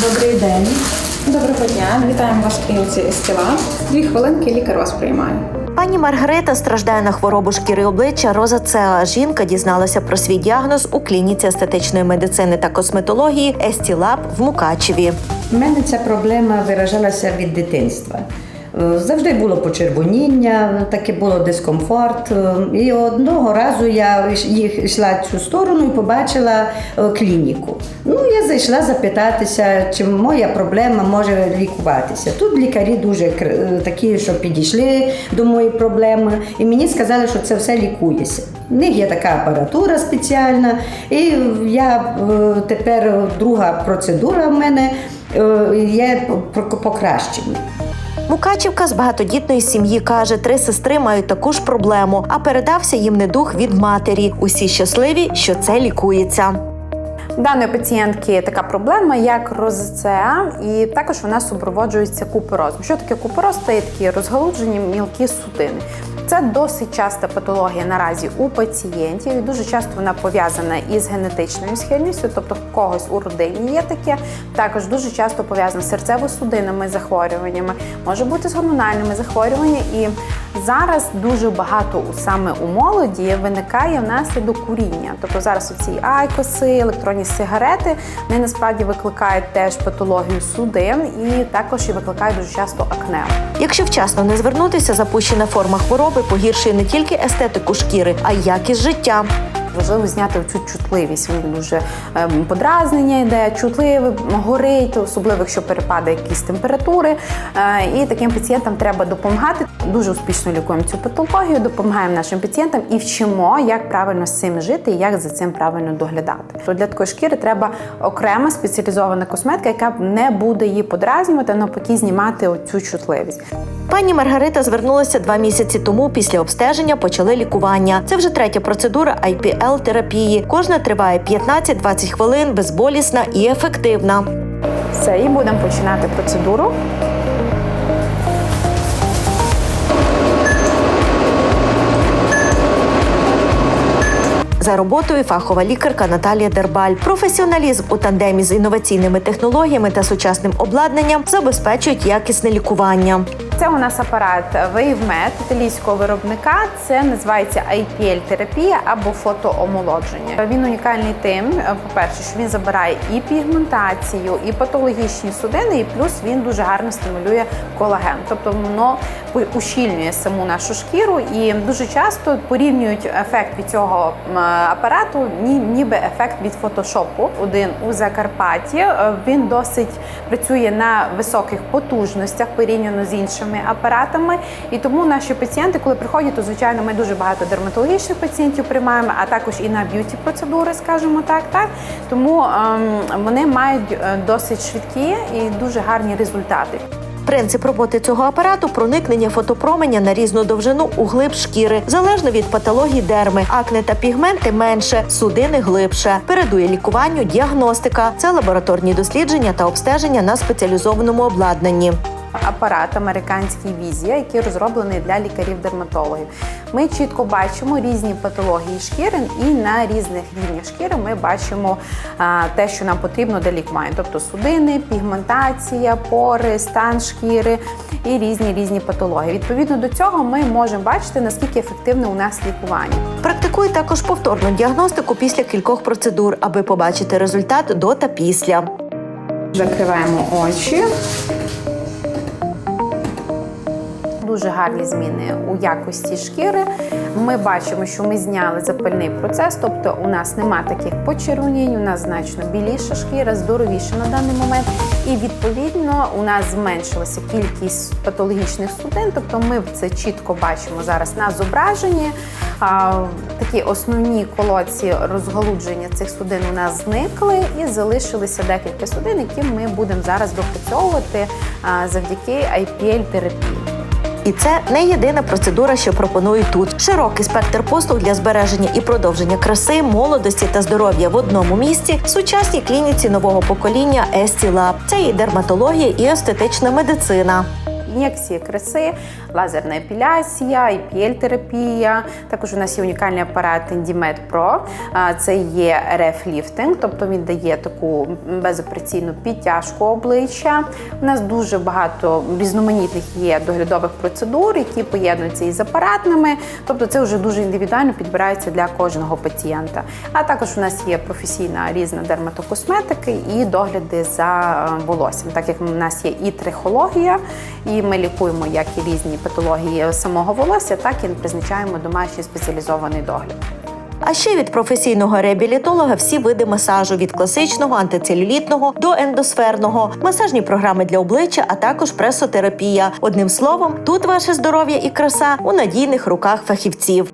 Добрий день. Доброго дня. Вітаємо вас в клініці Естіла. Дві хвилинки лікар вас приймає. Пані Маргарита страждає на хворобу шкіри обличчя розацеа. Жінка дізналася про свій діагноз у клініці естетичної медицини та косметології Естілаб в Мукачеві. У мене ця проблема виражалася від дитинства. Е, Завжди було почервоніння, таке було дискомфорт. Е, І одного разу я їх йшла цю сторону і побачила е, клініку. Ну, я зайшла запитатися, чи моя проблема може лікуватися. Тут лікарі дуже такі, що підійшли до моєї проблеми, і мені сказали, що це все лікується. В них є така апаратура спеціальна, і я тепер друга процедура в мене є покращення. Мукачівка з багатодітної сім'ї каже, три сестри мають таку ж проблему, а передався їм недух від матері. Усі щасливі, що це лікується. Даної пацієнтки така проблема, як розцеа, і також вона супроводжується купороз. Що таке купороз? Це є такі розгалуджені мілкі судини. Це досить часта патологія наразі у пацієнтів. І дуже часто вона пов'язана із генетичною схильністю, тобто в когось у родині є таке. Також дуже часто пов'язана з серцево-судинними захворюваннями, може бути з гормональними захворюваннями. І зараз дуже багато саме у молоді виникає внаслідок куріння. Тобто зараз оці айкоси, електронні сигарети, вони насправді викликають теж патологію судин і також і викликають дуже часто акне. Якщо вчасно не звернутися, запущена форма хвороби погіршує не тільки естетику шкіри, а й якість життя. Важливо зняти цю чутливість. В них дуже ем, подразнення йде, чутливе, горить, особливо якщо перепади якісь температури. Е, і таким пацієнтам треба допомагати. Дуже успішно лікуємо цю патологію, допомагаємо нашим пацієнтам і вчимо, як правильно з цим жити і як за цим правильно доглядати. То для такої шкіри треба окрема спеціалізована косметика, яка не буде її подразнювати, а навпаки знімати оцю чутливість. Пані Маргарита звернулася два місяці тому. Після обстеження почали лікування. Це вже третя процедура IPL терапії. Кожна триває 15-20 хвилин, безболісна і ефективна. Все, і будемо починати процедуру. За роботою фахова лікарка Наталія Дербаль. Професіоналізм у тандемі з інноваційними технологіями та сучасним обладнанням забезпечують якісне лікування. Це у нас апарат WaveMed італійського виробника. Це називається IPL-терапія або фотоомолодження. Він унікальний тим, по-перше, що він забирає і пігментацію, і патологічні судини, і плюс він дуже гарно стимулює колаген. Тобто воно ущільнює саму нашу шкіру, і дуже часто порівнюють ефект від цього апарату, ні- ніби ефект від фотошопу. Один у Закарпатті Е, він досить працює на високих потужностях порівняно з іншими апаратами. І тому наші пацієнти, коли приходять, то звичайно ми дуже багато дерматологічних пацієнтів приймаємо, а також і на б'юті процедури, скажімо так. так. Тому ем, вони мають е, досить швидкі і дуже гарні результати. Принцип роботи цього апарату проникнення фотопроменя на різну довжину у глиб шкіри, залежно від патології дерми, акне та пігменти менше, судини глибше. Передує лікуванню, діагностика. Це лабораторні дослідження та обстеження на спеціалізованому обладнанні. Апарат американський візія, який розроблений для лікарів-дерматологів. Ми чітко бачимо різні патології шкіри, і на різних рівнях шкіри ми бачимо а, те, що нам потрібно для лікування, тобто судини, пігментація, пори, стан шкіри і різні різні патології. Відповідно до цього, ми можемо бачити наскільки ефективне у нас лікування. Практикують також повторну діагностику після кількох процедур, аби побачити результат до та після. Закриваємо очі. Дуже гарні зміни у якості шкіри. Ми бачимо, що ми зняли запальний процес, тобто у нас нема таких почервонінь, у нас значно біліша шкіра, здоровіша на даний момент. І відповідно у нас зменшилася кількість патологічних судин. Тобто ми це чітко бачимо зараз на зображенні. Такі основні колодці розгалудження цих судин у нас зникли і залишилися декілька судин, які ми будемо зараз допрацьовувати завдяки IPL-терапії. І це не єдина процедура, що пропонують тут. Широкий спектр послуг для збереження і продовження краси, молодості та здоров'я в одному місці в сучасній клініці нового покоління Esті Lab. Це і дерматологія, і естетична медицина. Ін'єкції краси, лазерна епіляція, IPL-терапія. Також у нас є унікальний апарат Endimed Pro. Це є RF-ліфтинг, тобто він дає таку безопераційну підтяжку обличчя. У нас дуже багато різноманітних є доглядових процедур, які поєднуються із апаратними. Тобто це вже дуже індивідуально підбирається для кожного пацієнта. А також у нас є професійна різна дерматокосметики і догляди за е, волоссям, так як у нас є і трихологія, ми лікуємо як і різні патології самого волосся, так і призначаємо домашній спеціалізований догляд. А ще від професійного реабілітолога всі види масажу від класичного, антицелюлітного до ендосферного, масажні програми для обличчя, а також пресотерапія. Одним словом, тут ваше здоров'я і краса у надійних руках фахівців.